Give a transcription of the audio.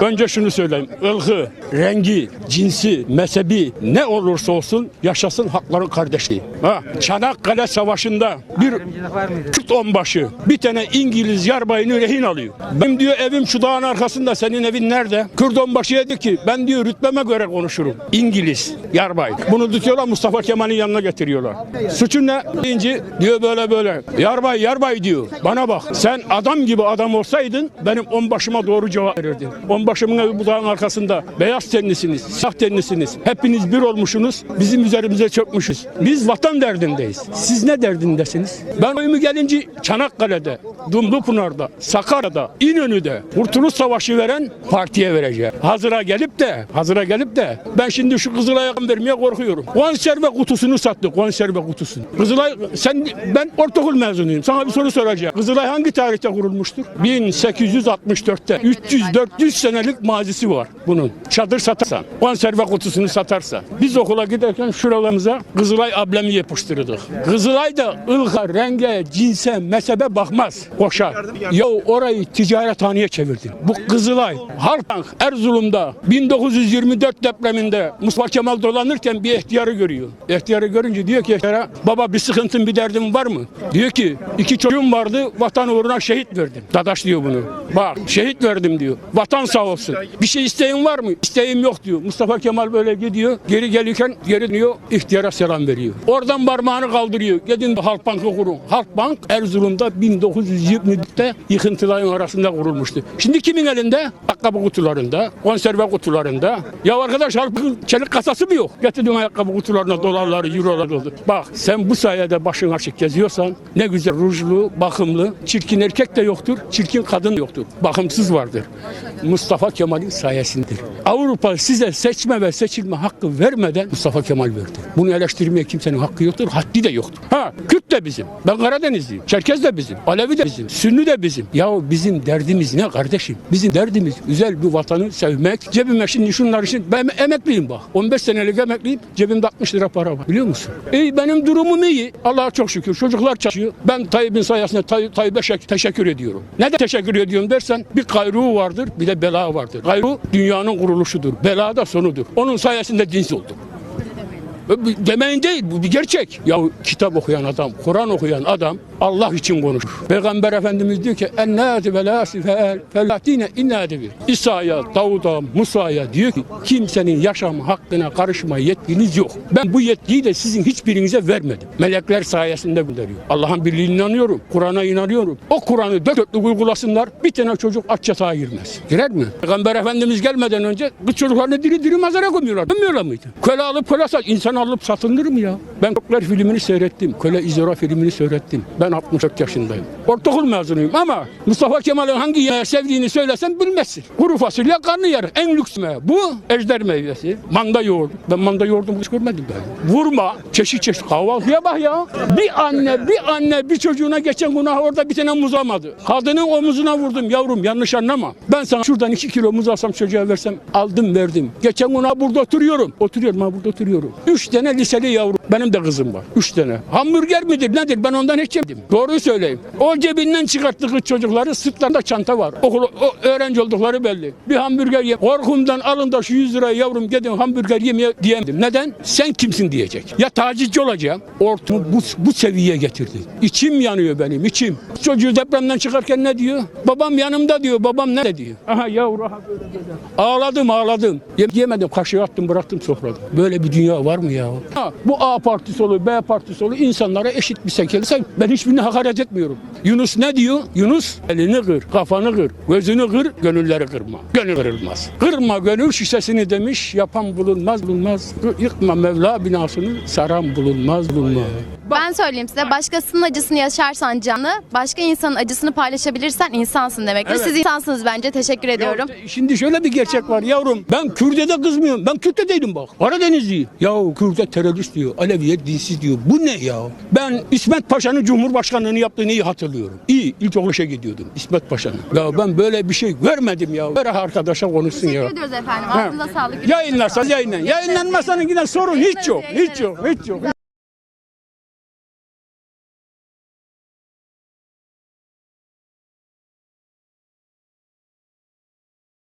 Önce şunu söyleyeyim. Ilgı, rengi, cinsi, mezhebi ne olursa olsun yaşasın hakların kardeşliği. Ha, Çanakkale Savaşı'nda bir Kürt onbaşı bir tane İngiliz yarbayını rehin alıyor. Benim diyor evim şu dağın arkasında senin evin nerede? Kürt onbaşıya diyor ki ben diyor rütbeme göre konuşurum. İngiliz yarbay. Bunu tutuyorlar Mustafa Kemal'in yanına getiriyorlar. Suçun ne? Deyince diyor böyle böyle. Yarbay yarbay diyor. Bana bak sen adam gibi adam olsaydın benim onbaşıma doğru cevap verirdin. Onbaşımın evi bu dağın arkasında. Beyaz tenlisiniz, siyah tenlisiniz. Hepiniz bir olmuşsunuz. Bizim üzerimize çökmüşüz. Biz vatan derdindeyiz. Siz ne derdindesiniz? Ben oyumu gelince Çanakkale'de, Dumlupınar'da, Sakarya'da, İnönü'de Kurtuluş Savaşı veren partiye vereceğim. Hazıra gelip de, hazıra gelip de ben şimdi şu Kızılay'a vermeye korkuyorum. Konserve kutusunu sattı, konserve kutusunu. Kızılay, sen, ben ortaokul mezunuyum. Sana bir soru soracağım. Kızılay hangi tarihte kurulmuştur? 1864'te. 300-400 senelik mazisi var bunun. Çadır satarsan, konserve kutusunu satarsan. Biz okula giderken şuralarımıza Kızılay ablemi yapıştırırdık. Kızılay da ılka, renge, cinse, mezhebe bakmaz. Koşar. Ya orayı ticarethaneye çevirdin. Bu Kızılay, Halkbank, Erzurum'da 1924 depreminde Mustafa Kemal dolanırken bir ihtiyarı görüyor. İhtiyarı görünce diyor ki ihtiyara baba bir sıkıntın bir derdin var mı? Diyor ki iki çocuğum vardı vatan uğruna şehit verdim. Dadaş diyor bunu. Bak şehit verdim diyor. Vatan sağ olsun. Bir şey isteğin var mı? İsteğim yok diyor. Mustafa Kemal böyle gidiyor. Geri gelirken geri dönüyor. ihtiyara selam veriyor. Oradan parmağını kaldırıyor. Gidin Halkbank'ı kurun. Halkbank Erzurum'da 1924'te yıkıntıların arasında kurulmuştu. Şimdi kimin elinde? Ayakkabı kutularında, konserve kutularında. Ya arkadaş Halkbank'ın çelik kasası mı yok? Getirdin ayakkabı kutularına dolarları, eurolar doldu. Bak sen bu sayede başın açık geziyorsan ne güzel rujlu, bakımlı, çirkin erkek de yoktur, çirkin kadın yoktur. Bakımsız vardır. Mustafa Kemal'in sayesindedir. Avrupa size seçme ve seçilme hakkı vermeden Mustafa Kemal verdi. Bunu eleştirmeye kimsenin hakkı yoktur, haddi de yoktur. Ha, Kürt de bizim. Ben Karadenizliyim. Çerkez de bizim. Alevi de bizim. Sünni de bizim. Ya bizim derdimiz ne kardeşim? Bizim derdimiz güzel bir vatanı sevmek. Cebime şimdi şunlar için ben emekliyim bak. 15 senelik emekliyim. Cebimde 60 lira para var. Biliyor musun? İyi benim durumum iyi. Allah'a çok şükür. Çocuklar çalışıyor. Ben Tayyip'in sayesinde Tay Tayyip'e şek- teşekkür ediyorum. Neden teşekkür ediyorum dersen bir kayruğu vardır bir de bela vardır. Kayruğu dünyanın kuruluşudur. Bela da sonudur. Onun sayesinde dinsiz olduk. Demeyin değil bu bir gerçek. Ya kitap okuyan adam, Kur'an okuyan adam Allah için konuşur. Peygamber Efendimiz diyor ki ennâti ve lâsi innâdi bir. İsa'ya, Davud'a, Musa'ya diyor ki kimsenin yaşam hakkına karışma yetkiniz yok. Ben bu yetkiyi de sizin hiçbirinize vermedim. Melekler sayesinde gönderiyor. Allah'ın birliğine inanıyorum. Kur'an'a inanıyorum. O Kur'an'ı dört dörtlük uygulasınlar. Bir tane çocuk aç yatağa girmez. Girer mi? Peygamber Efendimiz gelmeden önce bu çocuklarını diri diri mezara gömüyorlar. Gömüyorlar mıydı? Köle alıp köle sat. İnsan alıp satılır mı ya? Ben Kökler filmini seyrettim. Köle İzora filmini seyrettim. Ben 64 yaşındayım. Ortaokul mezunuyum ama Mustafa Kemal'in hangi yemeği sevdiğini söylesem bilmezsin. Kuru fasulye karnıyarık. En lüks meyve. Bu ejder meyvesi. Manda yoğurdu. Ben manda yoğurdu hiç görmedim ben. Vurma. Çeşit çeşit kahvaltıya bak ya. Bir anne bir anne bir çocuğuna geçen günah orada bir tane muz almadı. Kadının omuzuna vurdum yavrum yanlış anlama. Ben sana şuradan iki kilo muz alsam çocuğa versem aldım verdim. Geçen günah burada oturuyorum. Oturuyorum ha burada oturuyorum. Üç tane liseli yavrum. Benim de kızım var. Üç tane. Hamburger midir nedir ben ondan hiç yemedim. Doğruyu söyleyeyim. O cebinden çıkarttığı çocukları sırtlarında çanta var. Okul, o, öğrenci oldukları belli. Bir hamburger ye. Korkumdan alın da şu 100 lirayı yavrum gidin hamburger yemeye diyemedim. Neden? Sen kimsin diyecek. Ya tacizci olacağım. Ortamı bu, bu seviyeye getirdi. İçim yanıyor benim içim. Çocuğu depremden çıkarken ne diyor? Babam yanımda diyor. Babam ne diyor? Aha yavru aha böyle böyle. Ağladım ağladım. Yem- Yemedim kaşığı attım bıraktım sofrada. Böyle bir dünya var mı ya? Ha, bu A partisi olur B partisi olur insanlara eşit bir şekilde. Ben hiçbirini hakaret etmiyorum. Yunus ne diyor? Yunus elini kır, kafanı kır, gözünü kır, gönülleri kırma. Gönül kırılmaz. Kırma gönül şişesini demiş, yapan bulunmaz bulunmaz. Yıkma Mevla binasını, saran bulunmaz bulunmaz. Ben söyleyeyim size başkasının acısını yaşarsan canlı, başka insanın acısını paylaşabilirsen insansın demektir. Evet. Siz insansınız bence. Teşekkür ediyorum. Ya şimdi şöyle bir gerçek var yavrum. Ben Kürt'e de kızmıyorum. Ben Kürt'e değilim bak. Karadenizliyim. Ya Kürt'e terörist diyor. Aleviye dinsiz diyor. Bu ne ya? Ben İsmet Paşa'nın Cumhurbaşkanlığını yaptığını iyi hatırlıyorum. İyi. İlkokul işe gidiyordum. İsmet Paşa'nın. Ya ben böyle bir şey görmedim ya. Ver arkadaşa konuşsun ya. Teşekkür ediyoruz efendim. Ağzınıza sağlık. Yayınlarsan yayınlan. Yayınlanmasan yine sorun hiç yok. Hiç yok. Hiç yok.